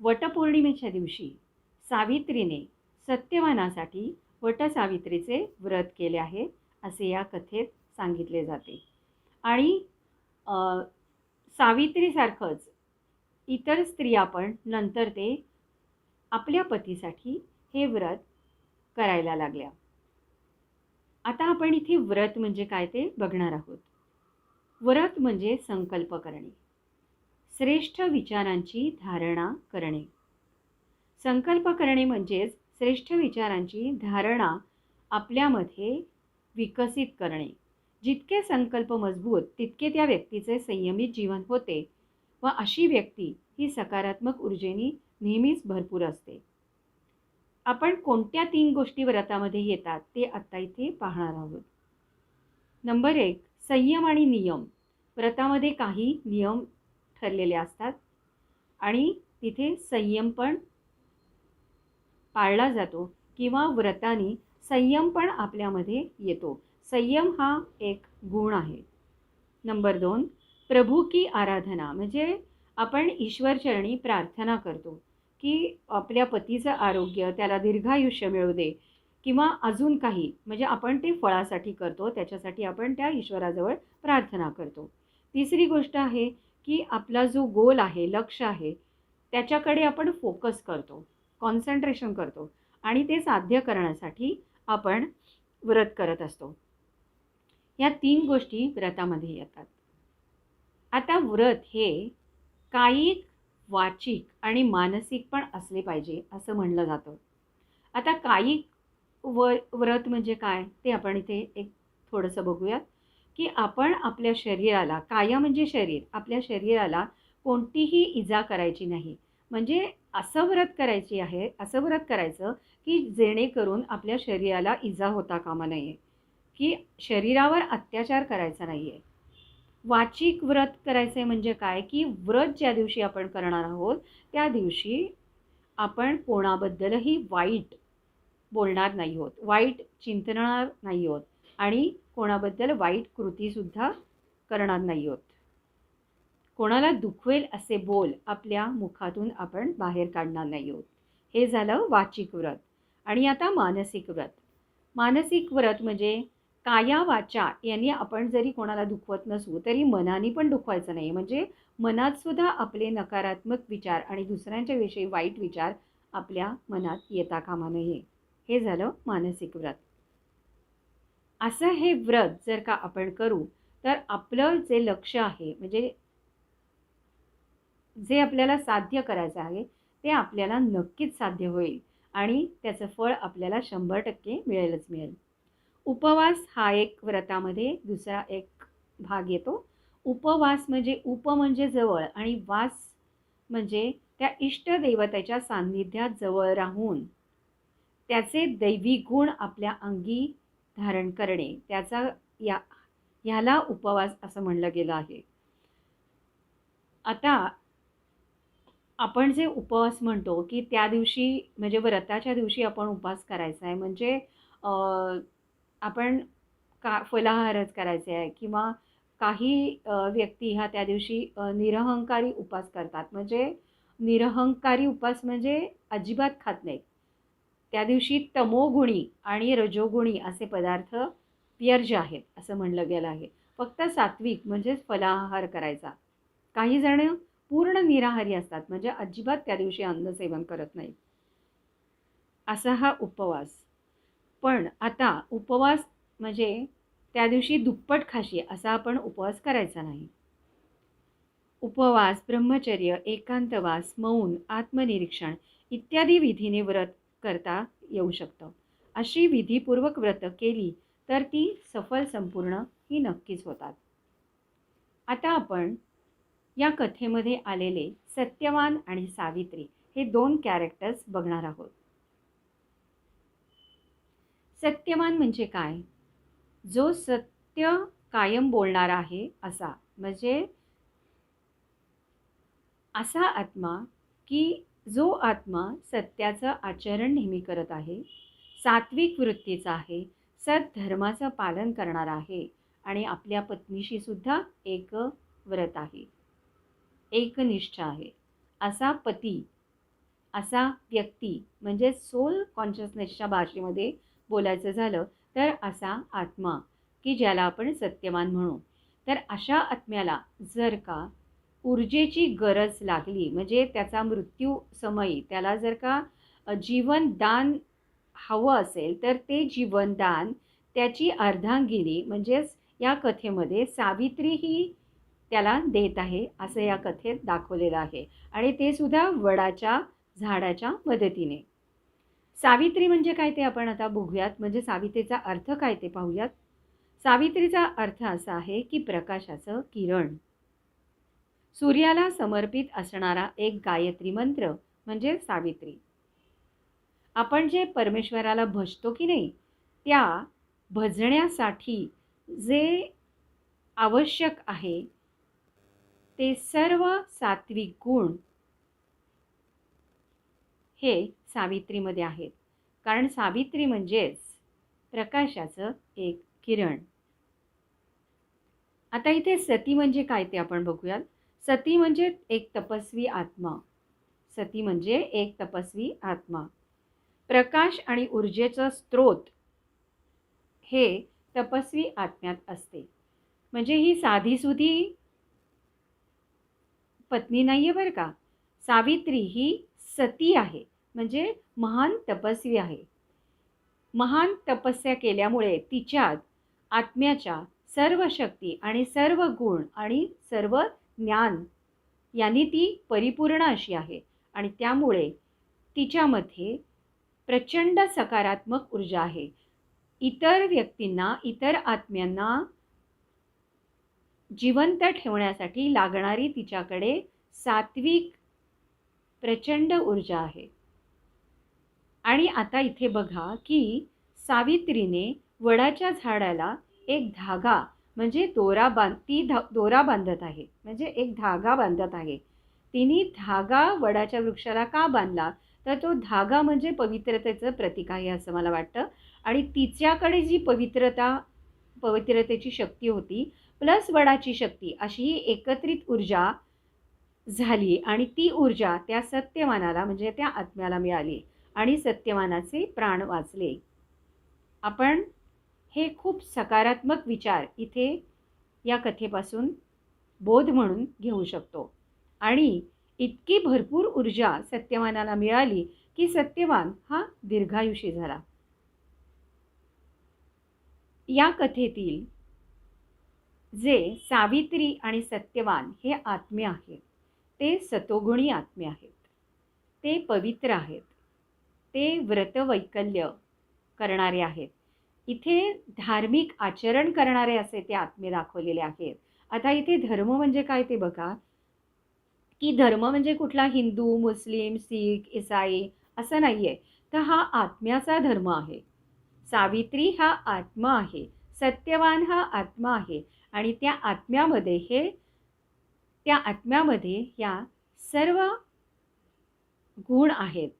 वटपौर्णिमेच्या दिवशी सावित्रीने सत्यवानासाठी वटसावित्रीचे व्रत केले आहे असे या कथेत सांगितले जाते. आणि सावित्रीसारखंच इतर स्त्रिया पण नंतर ते आपल्या पतीसाठी हे व्रत करायला लागल्या. आता आपण इथे व्रत म्हणजे काय ते बघणार आहोत. व्रत म्हणजे संकल्प करणे श्रेष्ठ विचारांची धारणा करणे. संकल्प करणे म्हणजेच श्रेष्ठ विचारांची धारणा आपल्यामध्ये विकसित करणे. जितके संकल्प मजबूत तितके त्या व्यक्तीचे संयमित जीवन होते व अशी व्यक्ती ही सकारात्मक ऊर्जेने नेहमीच भरपूर असते. आपण कोणत्या तीन गोष्टी व्रतामध्ये येतात ते आत्ता इथे पाहणार आहोत. नंबर एक संयम आणि नियम. व्रतामध्ये काही नियम ठरलेले असतात. आणि तिथे संयम पण पाळला जातो किंवा व्रताने संयम पण आपल्यामध्ये येतो. संयम हा एक गुण आहे. नंबर दोन प्रभू की आराधना म्हणजे आपण ईश्वरचरणी प्रार्थना करतो की आपल्या पतीचं आरोग्य त्याला दीर्घायुष्य मिळू दे किंवा अजून काही म्हणजे आपण ते फळासाठी करतो त्याच्यासाठी आपण त्या ईश्वराजवळ प्रार्थना करतो. तिसरी गोष्ट आहे की आपला जो गोल आहे लक्ष आहे त्याच्याकडे आपण फोकस करतो कॉन्सन्ट्रेशन करतो आणि ते साध्य करण्यासाठी आपण व्रत करत असतो. या तीन गोष्टी व्रतामध्ये येतात. आता व्रत हे कायिक वाचिक आणि मानसिक पण असले पाहिजे असं म्हणलं जातं. आता कायिक व व्रत म्हणजे काय ते आपण इथे एक थोडंसं बघूयात. की आपण आपल्या शरीराला काया म्हणजे शरीर आपल्या शरीराला कोणतीही इजा करायची नाही. म्हणजे असं व्रत करायची आहे असं व्रत करायचं की जेणेकरून आपल्या शरीराला इजा होता कामा नये. की शरीरावर अत्याचार करायचा नाही आहे वाचिक व्रत करायचं आहे म्हणजे काय? की व्रत ज्या दिवशी आपण करणार आहोत त्या दिवशी आपण कोणाबद्दलही वाईट बोलणार नाही होत. वाईट चिंतणार नाही होत. आणि कोणाबद्दल वाईट कृतीसुद्धा करणार नाही होत. कोणाला दुखवेल असे बोल आपल्या मुखातून आपण बाहेर काढणार नाही आहोत हे झालं वाचिक व्रत. आणि आता मानसिक व्रत. मानसिक व्रत म्हणजे काया वाचा यांनी आपण जरी कोणाला दुखवत नसू तरी मनाने पण दुखवायचं नाही. म्हणजे मनात सुद्धा आपले नकारात्मक विचार आणि दुसऱ्यांच्या विषयी वाईट विचार आपल्या मनात येता कामा नये. हे झालं मानसिक व्रत. असं हे व्रत जर का आपण करू तर आपलं जे लक्ष आहे म्हणजे जे आपल्याला साध्य करायचं आहे ते आपल्याला नक्कीच साध्य होईल आणि त्याचं फळ आपल्याला शंभर टक्के मिळेलच मिळेल. उपवास हा एक व्रतामध्ये दुसरा एक भाग येतो. उपवास म्हणजे उप म्हणजे जवळ आणि वास म्हणजे त्या इष्टदैवताच्या सान्निध्यात जवळ राहून त्याचे दैवी गुण आपल्या अंगी धारण करणे त्याचा या ह्याला उपवास असं म्हणलं गेलं आहे. आता आपण जे उपवास म्हणतो की त्या दिवशी म्हणजे व्रताच्या दिवशी आपण उपवास करायचा आहे. म्हणजे आपण का फलाहारच करायचे आहे किंवा काही व्यक्ती ह्या त्या दिवशी निरहंकारी उपास करतात. म्हणजे निरहंकारी उपास म्हणजे अजिबात खात नाहीत. त्या दिवशी तमोगुणी आणि रजोगुणी असे पदार्थ पियर्ज आहेत असं म्हणलं गेलं आहे. फक्त सात्विक म्हणजेच फलाहार करायचा. काही जण पूर्ण निराहारी असतात म्हणजे अजिबात त्या दिवशी अन्न सेवन करत नाहीत. असा हा उपवास. पण आता उपवास म्हणजे त्या दिवशी दुप्पट खाशी असा आपण उपवास करायचा नाही. उपवास ब्रह्मचर्य एकांतवास मौन आत्मनिरीक्षण इत्यादी विधीने व्रत करता येऊ शकतं. अशी विधीपूर्वक व्रत केली तर ती सफल संपूर्ण ही नक्कीच होतात. आता आपण या कथेमध्ये आलेले सत्यवान आणि सावित्री हे दोन कॅरेक्टर्स बघणार आहोत. सत्यवान म्हणजे काय? जो सत्य कायम बोलणारा आहे असा म्हणजे असा आत्मा की जो आत्मा सत्याचं आचरण नेहमी करत आहे सात्विक वृत्तीचा आहे सद्धर्माचं पालन करणार आहे आणि आपल्या पत्नीशी सुद्धा एक व्रत आहे. एकनिष्ठ आहे. असा पती असा व्यक्ती म्हणजे सोल कॉन्शियसनेसच्या भाषेमध्ये बोलायचं झालं तर असा आत्मा की ज्याला आपण सत्यवान म्हणू. तर अशा आत्म्याला जर का ऊर्जेची गरज लागली म्हणजे त्याचा मृत्यू समयी त्याला जर का जीवनदान हवं असेल तर ते जीवनदान त्याची अर्धांगिनी म्हणजेच या कथेमध्ये सावित्री ही त्याला देत आहे असं या कथेत दाखवलेलं आहे. आणि ते सुद्धा वडाच्या झाडाच्या मदतीने. सावित्री म्हणजे काय ते आपण आता बघूयात म्हणजे सावित्रीचा अर्थ काय ते पाहूयात? सावित्रीचा अर्थ असा आहे की प्रकाशाचं किरण. सूर्याला समर्पित असणारा एक गायत्री मंत्र म्हणजे सावित्री. आपण जे परमेश्वराला भजतो की नाही त्या भजण्यासाठी जे आवश्यक आहे ते सर्व सात्विक गुण हे सावित्रीमध्ये आहेत. कारण सावित्री म्हणजेच प्रकाशाचं एक किरण. आता इथे सती म्हणजे काय ते आपण बघूयात. सती म्हणजे एक तपस्वी आत्मा. सती म्हणजे एक तपस्वी आत्मा. प्रकाश आणि ऊर्जेचं स्त्रोत हे तपस्वी आत्म्यात असते. म्हणजे ही साधीसुधी पत्नी नाही आहे बरं का? सावित्री ही सती आहे. म्हणजे महान तपस्वी आहे. महान तपस्या केल्यामुळे तिच्यात आत्म्याच्या सर्व शक्ती आणि सर्व गुण आणि सर्व ज्ञान यांनी ती परिपूर्ण अशी आहे. आणि त्यामुळे तिच्यामध्ये प्रचंड सकारात्मक ऊर्जा आहे. इतर व्यक्तींना इतर आत्म्यांना जिवंत ठेवण्यासाठी लागणारी तिच्याकडे सात्विक प्रचंड ऊर्जा आहे. आणि आता इथे बघा की सावित्रीने वडाच्या झाडाला एक धागा म्हणजे दोरा बांध ती धा दोरा बांधत आहे. म्हणजे एक धागा बांधत आहे. तिने धागा वडाच्या वृक्षाला का बांधला? तर तो धागा म्हणजे पवित्रतेचं प्रतीक आहे असं मला वाटतं. आणि तिच्याकडे जी पवित्रता पवित्रतेची शक्ती होती प्लस वडाची शक्ती अशी ही एकत्रित ऊर्जा झाली. आणि ती ऊर्जा त्या सत्यवानाला म्हणजे त्या आत्म्याला मिळाली. आणि सत्यवानाचे प्राण वाचले. आपण हे खूप सकारात्मक विचार इथे या कथेपासून बोध म्हणून घेऊ शकतो. आणि इतकी भरपूर ऊर्जा सत्यवानाला मिळाली की सत्यवान हा दीर्घायुषी झाला. या कथेतील जे सावित्री आणि सत्यवान हे आत्मे आहेत ते सतोगुणी आत्मे आहेत. ते पवित्र आहेत. ते व्रतवैकल्य करणारे आहेत. इथे धार्मिक आचरण करणारे असे ते आत्मे दाखवलेले आहेत. आता इथे धर्म म्हणजे काय ते बघा. की धर्म म्हणजे कुठला? हिंदू मुस्लिम सिख इसाई असं नाही आहे तर हा आत्म्याचा धर्म आहे. सावित्री हा आत्मा आहे. सत्यवान हा आत्मा आहे. आणि त्या आत्म्यामध्ये हे त्या आत्म्यामध्ये या सर्व गुण आहेत.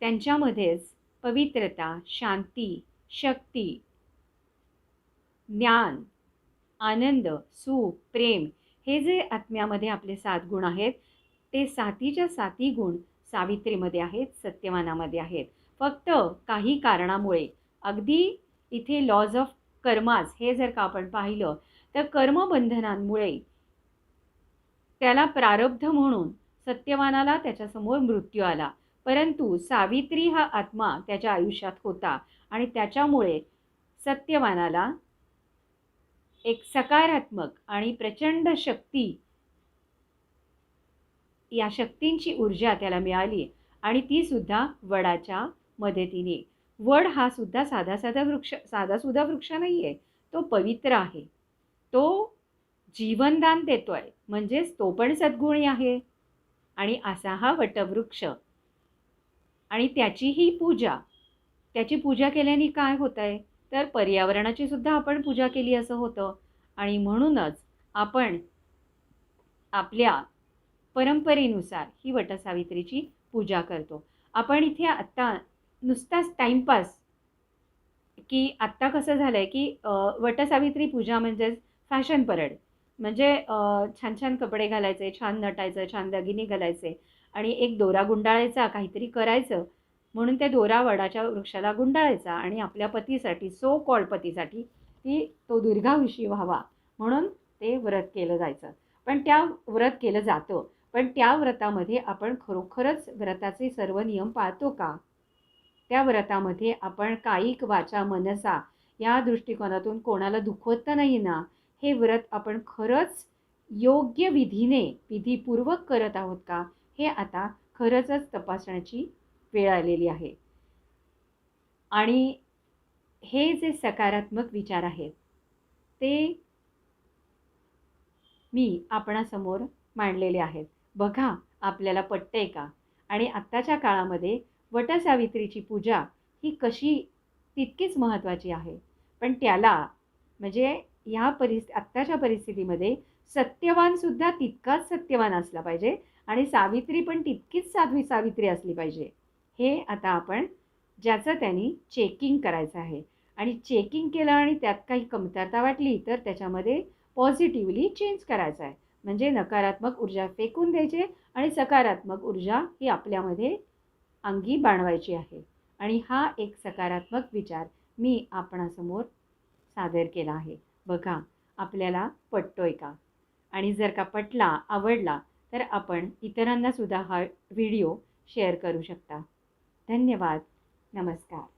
त्यांच्यामध्येच पवित्रता शांती शक्ती ज्ञान आनंद सुख प्रेम हे जे आत्म्यामध्ये आपले सात गुण आहेत ते सातीच्या साती गुण सावित्रीमध्ये आहेत सत्यवानामध्ये आहेत. फक्त काही कारणामुळे अगदी इथे लॉज ऑफ कर्माज हे जर का आपण पाहिलं तर कर्मबंधनांमुळे त्याला प्रारब्ध म्हणून सत्यवानाला त्याच्यासमोर मृत्यू आला. परंतु सावित्री हा आत्मा त्याच्या आयुष्यात होता आणि त्याच्यामुळे सत्यवानाला एक सकारात्मक आणि प्रचंड शक्ती या शक्तींची ऊर्जा त्याला मिळाली आणि ती सुद्धा वडाच्या मदतीने. वड हा सुद्धा साधा साधा वृक्ष साधा सुद्धा वृक्ष नाही आहे तो पवित्र आहे. तो जीवनदान देतो आहे म्हणजेच तो पण सद्गुणी आहे. आणि असा हा वटवृक्ष आणि त्याचीही पूजा. त्याची पूजा केल्याने काय होत आहे तर पर्यावरणाची सुद्धा आपण पूजा केली असं होतं. आणि म्हणूनच आपण आपल्या परंपरेनुसार ही वटसावित्रीची पूजा करतो. आपण इथे आत्ता नुसताच टाईमपास की आत्ता कसं झालं आहे की वटसावित्री पूजा म्हणजेच फॅशन परड. म्हणजे छान छान कपडे घालायचे छान नटायचं छान दागिने घालायचे. आणि एक दोरा गुंडाळायचा काहीतरी करायचं म्हणून त्या दोरा वडाच्या वृक्षाला गुंडाळायचा आणि आपल्या पतीसाठी सो कॉल पतीसाठी ती तो दीर्घायुषी व्हावा म्हणून ते व्रत केलं जायचं. पण त्या व्रत केलं जातं. पण त्या व्रतामध्ये आपण खरोखरच व्रताचे सर्व नियम पाळतो का? त्या व्रतामध्ये आपण कायिक वाचा मनसा या दृष्टिकोनातून कोणाला दुखवत नाही ना हे व्रत आपण खरंच योग्य विधीने विधीपूर्वक करत आहोत का? हे आता खरंचच तपासण्याची वेळ आलेली आहे. आणि हे जे सकारात्मक विचार आहेत ते मी आपणासमोर मांडलेले आहेत. बघा आपल्याला पटतंय का? आणि आत्ताच्या काळामध्ये वटसावित्रीची पूजा ही कशी तितकीच महत्त्वाची आहे. पण त्याला म्हणजे ह्या परिस् आत्ताच्या परिस्थितीमध्ये सत्यवानसुद्धा तितकाच सत्यवान असला पाहिजे आणि सावित्री पण तितकीच साध्वी सावित्री असली पाहिजे. हे आता आपण ज्याचं त्यांनी चेकिंग करायचं आहे. आणि चेकिंग केलं आणि त्यात काही कमतरता वाटली तर त्याच्यामध्ये पॉझिटिव्हली चेंज करायचं आहे. म्हणजे नकारात्मक ऊर्जा फेकून द्यायचे आणि सकारात्मक ऊर्जा ही आपल्यामध्ये अंगी बाणवायची आहे. आणि हा एक सकारात्मक विचार मी आपणासमोर सादर केला आहे. बघा आपल्याला पटतोय का? आणि जर का पटला आवडला तर आपण इतरांनासुद्धा हा व्हिडिओ शेअर करू शकता. धन्यवाद. नमस्कार.